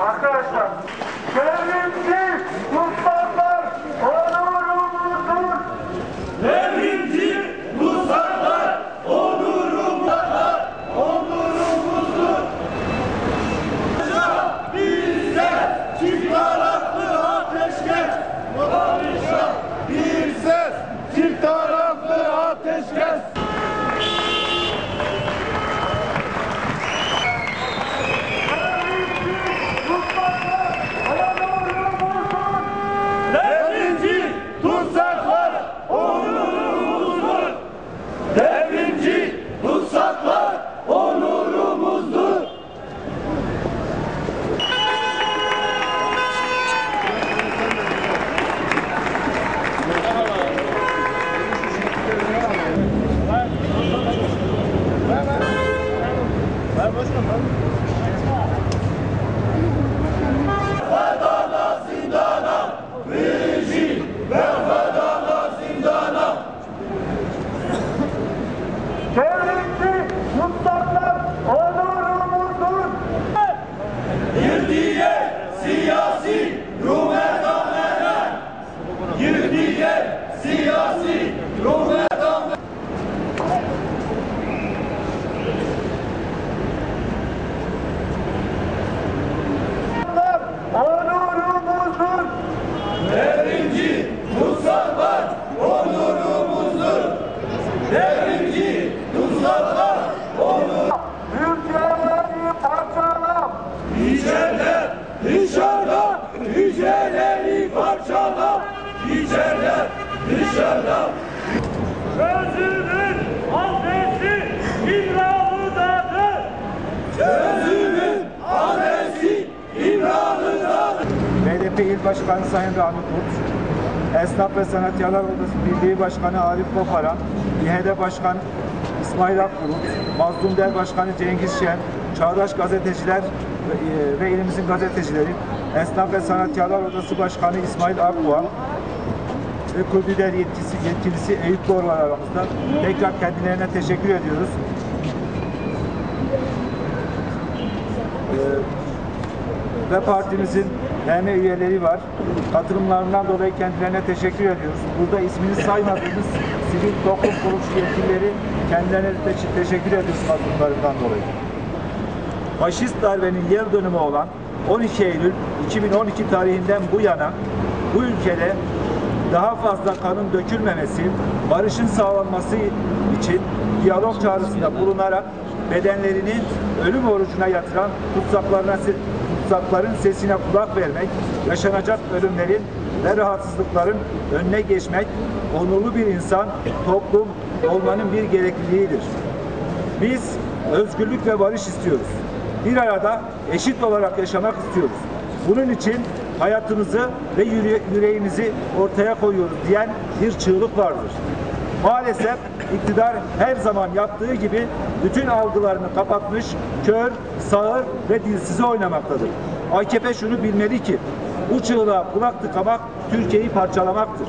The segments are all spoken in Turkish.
Arkadaşlar, devrimci Müslümanlar Yüceleri parçala İçeride dışarıda. Gözümün adresi İmralı'dadır Gözümün adresi İmralı'dadır BDP İl Başkanı Sayın Rahmi Kurt, Esnaf ve Sanatkarlar Odası Birliği Başkanı Arif Koparan, İHED Başkanı İsmail Akbulut, Mazlum Der Başkanı Cengiz Şen, Çağdaş Gazeteciler ve, e, ve ilimizin gazetecileri, Esnaf ve Sanatkarlar Odası Başkanı İsmail Akbuğa ve Kulübüder yetkisi, yetkilisi Eyüp Doğru var aramızda. Tekrar kendilerine teşekkür ediyoruz. ve partimizin DM üyeleri var. Katılımlarından dolayı kendilerine teşekkür ediyoruz. Burada ismini saymadığımız sivil toplum kuruluşu yetkilileri kendilerine de te- teşekkür ediyoruz katılımlarından dolayı. Faşist darbenin yıl dönümü olan 12 Eylül 2012 tarihinden bu yana bu ülkede daha fazla kanın dökülmemesi, barışın sağlanması için diyalog çağrısında bulunarak bedenlerini ölüm orucuna yatıran tutsaklarına tutsakların sesine kulak vermek, yaşanacak ölümlerin ve rahatsızlıkların önüne geçmek, onurlu bir insan, toplum olmanın bir gerekliliğidir. Biz özgürlük ve barış istiyoruz. Bir arada eşit olarak yaşamak istiyoruz. Bunun için hayatımızı ve yüre- yüreğimizi ortaya koyuyoruz diyen bir çığlık vardır. Maalesef iktidar her zaman yaptığı gibi bütün algılarını kapatmış, kör, sağır ve dilsize oynamaktadır. AKP şunu bilmeli ki bu çığlığa kulak tıkamak Türkiye'yi parçalamaktır.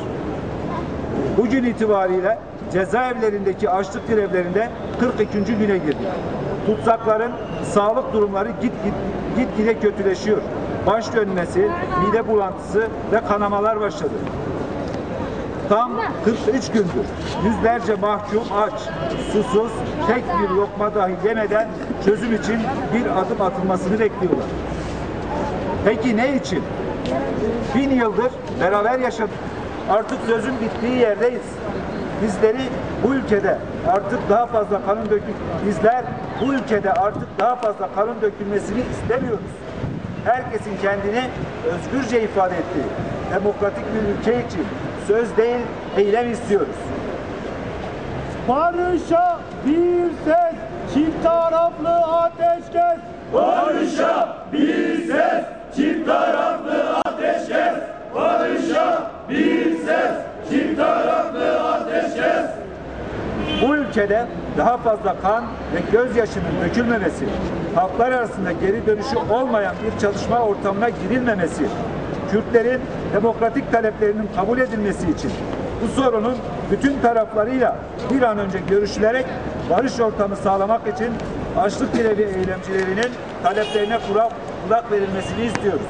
Bugün itibariyle cezaevlerindeki açlık grevlerinde 42. güne girdik. Tutsakların sağlık durumları git git gitgide kötüleşiyor. Baş dönmesi, mide bulantısı ve kanamalar başladı. Tam 43 gündür yüzlerce mahkum aç, susuz, tek bir lokma dahi yemeden çözüm için bir adım atılmasını bekliyorlar. Peki ne için? Bin yıldır beraber yaşadık. Artık sözün bittiği yerdeyiz. Bizleri bu ülkede artık daha fazla kanın dökül bizler bu ülkede artık daha fazla kanın dökülmesini istemiyoruz. Herkesin kendini özgürce ifade ettiği demokratik bir ülke için söz değil eylem istiyoruz. Barışa bir ses, çift taraflı ateşkes. Bu ülkede daha fazla kan ve gözyaşının dökülmemesi, halklar arasında geri dönüşü olmayan bir çalışma ortamına girilmemesi, Kürtlerin demokratik taleplerinin kabul edilmesi için bu sorunun bütün taraflarıyla bir an önce görüşülerek barış ortamı sağlamak için açlık grevi eylemcilerinin taleplerine kulak, kulak verilmesini istiyoruz.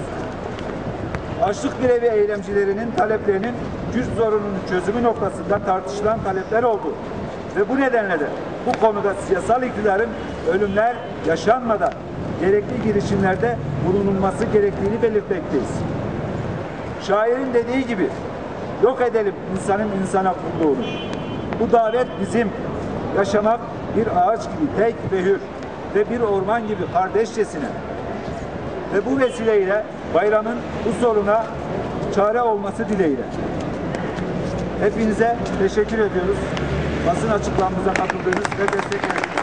Açlık grevi eylemcilerinin taleplerinin Kürt sorununun çözümü noktasında tartışılan talepler oldu. Ve bu nedenle de bu konuda siyasal iktidarın ölümler yaşanmadan gerekli girişimlerde bulunulması gerektiğini belirtmekteyiz. Şairin dediği gibi yok edelim insanın insana kulluğunu. Bu davet bizim yaşamak bir ağaç gibi tek ve hür ve bir orman gibi kardeşçesine ve bu vesileyle bayramın bu soruna çare olması dileğiyle. Hepinize teşekkür ediyoruz. Basın açıklamamıza katıldığınız ve destek verdiğiniz